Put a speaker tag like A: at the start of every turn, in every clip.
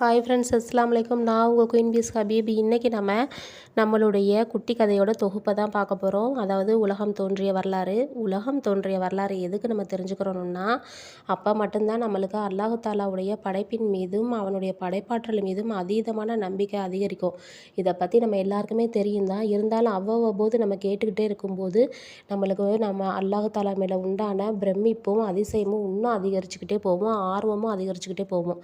A: Hi friends அஸ்லாம் வலைக்கம் நான் உங்கள் குயின் பீஸ் ஹபீபி. இன்றைக்கி நம்ம நம்மளுடைய குட்டி கதையோட தொகுப்பை தான் பார்க்க போகிறோம் அதாவது உலகம் தோன்றிய வரலாறு. உலகம் தோன்றிய வரலாறு எதுக்கு நம்ம தெரிஞ்சுக்கிறோம்னா அப்போ மட்டும்தான் நம்மளுக்கு அல்லாஹு தாலாவுடைய படைப்பின் மீதும் அவனுடைய படைப்பாற்றல் மீதும் அதீதமான நம்பிக்கை அதிகரிக்கும். இதை பற்றி நம்ம எல்லாருக்குமே தெரியும் தான் இருந்தாலும் அவ்வப்போது நம்ம கேட்டுக்கிட்டே இருக்கும்போது நம்மளுக்கு நம்ம அல்லாஹு தாலா மேலே உண்டான பிரமிப்பும் அதிசயமும் இன்னும் அதிகரிச்சுக்கிட்டே போவோம் ஆர்வமும் அதிகரிச்சுக்கிட்டே போவோம்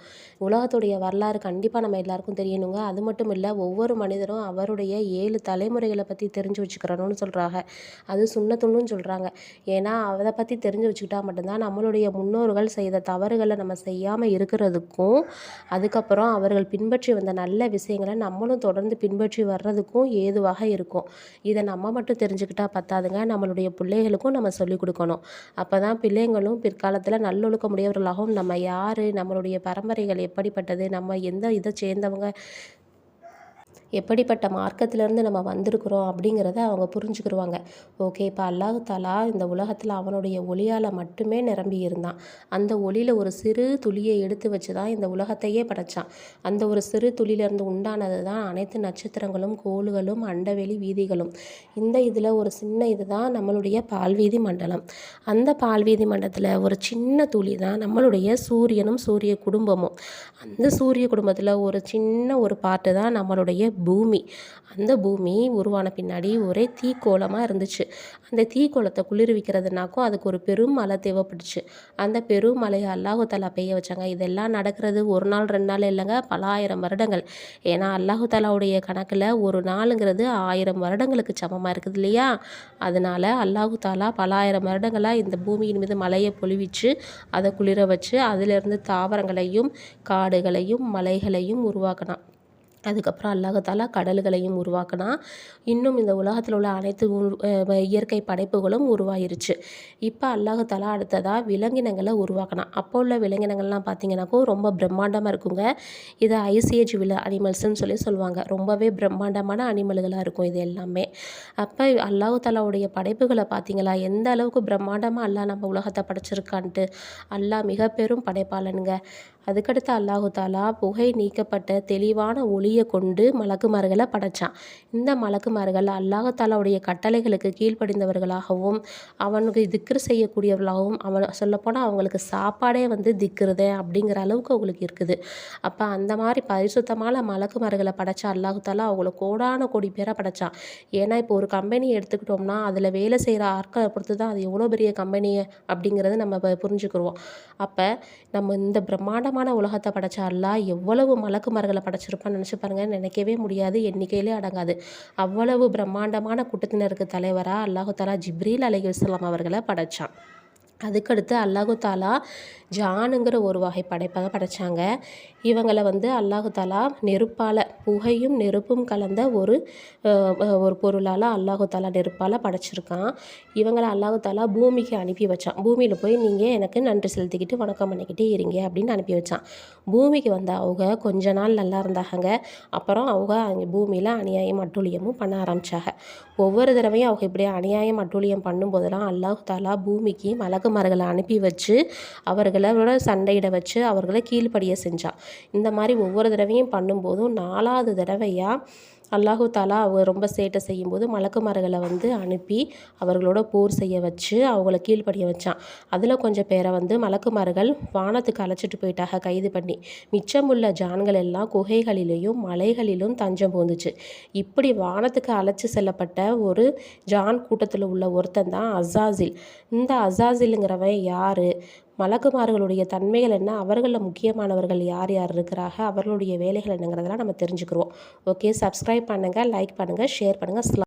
A: உலகத்துடைய வரலாறு வரலாறு கண்டிப்பாக நம்ம எல்லாருக்கும் தெரியணுங்க. அது மட்டும் இல்லை ஒவ்வொரு மனிதரும் அவருடைய ஏழு தலைமுறைகளை பற்றி தெரிஞ்சு வச்சுக்கிறணும்னு சொல்கிறாங்க அது சுண்ணத்துன்னு சொல்கிறாங்க ஏன்னா அதை பற்றி தெரிஞ்சு வச்சுக்கிட்டா மட்டும்தான் நம்மளுடைய முன்னோர்கள் செய்த தவறுகளை நம்ம செய்யாமல் இருக்கிறதுக்கும் அதுக்கப்புறம் அவர்கள் பின்பற்றி வந்த நல்ல விஷயங்களை நம்மளும் தொடர்ந்து பின்பற்றி வர்றதுக்கும் ஏதுவாக இருக்கும். இதை நம்ம மட்டும் தெரிஞ்சுக்கிட்டா பத்தாதுங்க. நம்மளுடைய பிள்ளைகளுக்கும் நம்ம சொல்லிக் கொடுக்கணும். அப்போ தான் பிள்ளைங்களும் பிற்காலத்தில் நல்லொழுக்க முடியவர்களாகவும் நம்ம யார் நம்மளுடைய பரம்பரைகள் எப்படிப்பட்டது நம்ம எந்த இதை சேர்ந்தவங்க எப்படிப்பட்ட மார்க்கத்திலேருந்து நம்ம வந்திருக்கிறோம் அப்படிங்கிறத அவங்க புரிஞ்சுக்கிடுவாங்க ஓகே இப்போ அல்லாஹு தாலா இந்த உலகத்தில் அவனுடைய ஒளியால் மட்டுமே நிரம்பி இருந்தான். அந்த ஒளியில் ஒரு சிறு துளியை எடுத்து வச்சு தான் இந்த உலகத்தையே படைச்சான். அந்த ஒரு சிறு துளியிலேருந்து உண்டானது தான் அனைத்து நட்சத்திரங்களும் கோள்களும் அண்டவெளி வீதிகளும். இந்த இதில் ஒரு சின்ன இது தான் நம்மளுடைய பால்வீதி மண்டலம். அந்த பால்வீதி மண்டலத்தில் ஒரு சின்ன துளி தான் நம்மளுடைய சூரியனும் சூரிய குடும்பமும். அந்த சூரிய குடும்பத்தில் ஒரு சின்ன ஒரு பாட்டு தான் நம்மளுடைய பூமி. அந்த பூமி உருவான பின்னாடி ஒரே தீக்கோலமாக இருந்துச்சு. அந்த தீக்கோளத்தை குளிர்விக்கிறதுனாக்கும் அதுக்கு ஒரு பெரும் மழை தேவைப்பட்டுச்சு. அந்த பெரும் மலையை அல்லாஹுத்தாலா பெய்ய வச்சாங்க. இதெல்லாம் நடக்கிறது ஒரு நாள் ரெண்டு நாள் இல்லைங்க பல ஆயிரம் வருடங்கள். ஏன்னா அல்லாஹு தாலாவுடைய கணக்கில் ஒரு நாளுங்கிறது ஆயிரம் வருடங்களுக்கு சமமாக இருக்குது இல்லையா? அதனால் அல்லாஹுத்தாலா பல ஆயிரம் வருடங்களாக இந்த பூமியின் மீது மலையை பொழிவிச்சு அதை குளிர வச்சு அதிலிருந்து தாவரங்களையும் காடுகளையும் மலைகளையும் உருவாக்கினான். அதுக்கப்புறம் அல்லாஹாலா கடல்களையும் உருவாக்கினா இன்னும் இந்த உலகத்தில் உள்ள அனைத்து இயற்கை படைப்புகளும் உருவாயிருச்சு. இப்போ அல்லாஹாலா அடுத்ததாக விலங்கினங்களை உருவாக்கினா. அப்போ உள்ள விலங்கினங்கள்லாம் பார்த்தீங்கன்னாக்கோ ரொம்ப பிரம்மாண்டமாக இருக்குங்க. இதை ஐசிஏஜ் வில அனிமல்ஸ்ன்னு சொல்லி சொல்லுவாங்க. ரொம்பவே பிரம்மாண்டமான அனிமல்களாக இருக்கும் இது எல்லாமே. அப்போ அல்லாஹு தாலாவுடைய படைப்புகளை பார்த்தீங்களா எந்த அளவுக்கு பிரம்மாண்டமாக அல்லா நம்ம உலகத்தை படைச்சிருக்கான்ட்டு. அல்லாஹ் மிக பெரும் படைப்பாளனுங்க. அதுக்கடுத்து அல்லாஹு தாலா புகை நீக்கப்பட்ட தெளிவான ஒளியை கொண்டு மலக்குமார்களை படைச்சான். இந்த மலக்குமார்கள் அல்லாஹு தாலாவுடைய கட்டளைகளுக்கு கீழ்ப்படிந்தவர்களாகவும் அவனுக்கு திக்ரு செய்யக்கூடியவர்களாகவும் அவன் சொல்லப்போனால் அவங்களுக்கு சாப்பாடே வந்து திக்ருதே அப்படிங்கிற அளவுக்கு அவங்களுக்கு இருக்குது. அப்போ அந்த மாதிரி பரிசுத்தமான மலக்குமார்களை படைச்சா அல்லாஹு தாலா அவங்கள கோடான கோடி பேரை படைச்சான். ஏன்னா இப்போ ஒரு கம்பெனி எடுத்துக்கிட்டோம்னா அதில் வேலை செய்கிற ஆட்களை பொறுத்து தான் அது எவ்வளோ பெரிய கம்பெனி அப்படிங்கிறது நம்ம புரிஞ்சுக்கிடுவோம் அப்போ நம்ம இந்த பிரம்மாண்டம் பிரம்மாண்டமான உலகத்தை படைச்ச அல்லா எவ்வளவு மலக்குமார்களை படைச்சிருப்பான்னு நினச்சி பாருங்கள் நினைக்கவே முடியாது. எண்ணிக்கையிலே அடங்காது. அவ்வளவு பிரம்மாண்டமான கூட்டத்தினருக்கு தலைவராக அல்லாஹு தாலா ஜிப்ரீல் அலி அவர்களை படைச்சான். அதுக்கடுத்து அல்லாஹு தாலா ஜானுங்கிற ஒரு வகை படைப்பாக படைச்சாங்க. இவங்களை வந்து அல்லாஹு தாலா நெருப்பால் புகையும் நெருப்பும் கலந்த ஒரு ஒரு பொருளால் அல்லாஹு தாலா நெருப்பால் படைச்சிருக்கான். இவங்களை அல்லாஹு தாலா பூமிக்கு அனுப்பி வச்சான். பூமியில் போய் நீங்கள் எனக்கு நன்றி செலுத்திக்கிட்டு வணக்கம் பண்ணிக்கிட்டே இருங்க அப்படின்னு அனுப்பி வச்சான். பூமிக்கு வந்த அவங்க கொஞ்ச நாள் நல்லா இருந்தாங்க அப்புறம் அவங்க அங்கே பூமியில் அநியாயம் அட்டூழியமும் பண்ண ஆரம்பித்தாங்க ஒவ்வொரு தடவையும் அவங்க இப்படி அநியாயம் அட்டூழியம் பண்ணும்போதெல்லாம் அல்லாஹு தாலா பூமிக்கு மலக மரங்களை அனுப்பி வச்சு அவர்களோட சண்டையிட வச்சு அவர்களை கீழ்ப்படிய செஞ்சான். இந்த மாதிரி ஒவ்வொரு தடவையும் பண்ணும்போதும் நாலாவது தடவையாக அல்லாஹு தாலா அவங்க ரொம்ப சேட்டை செய்யும்போது மலக்குமார்களை வந்து அனுப்பி அவர்களோட போர் செய்ய வச்சு அவங்கள கீழ்ப்படிய வச்சான். அதில் கொஞ்சம் பேரை வந்து மலக்குமார்கள் வானத்துக்கு அழைச்சிட்டு போயிட்டாக கைது பண்ணி. மிச்சமுள்ள ஜான்கள் எல்லாம் குகைகளிலேயும் மலைகளிலும் தஞ்சம் போந்துச்சு இப்படி வானத்துக்கு அழைச்சி செல்லப்பட்ட ஒரு ஜான் கூட்டத்தில் உள்ள ஒருத்தன் தான் அசாசில். இந்த அசாசிலுங்கிறவன் யார்? மலக்குமார்களுடைய தன்மைகள் என்ன? அவர்களில் முக்கியமானவர்கள் யார் யார் இருக்கிறாங்க? அவர்களுடைய வேலைகள் என்னங்கிறதெல்லாம் நம்ம தெரிஞ்சுக்கிறோம் ஓகே சப்ஸ்கிரைப் பண்ணுங்கள் லைக் பண்ணுங்கள் ஷேர் பண்ணுங்கள்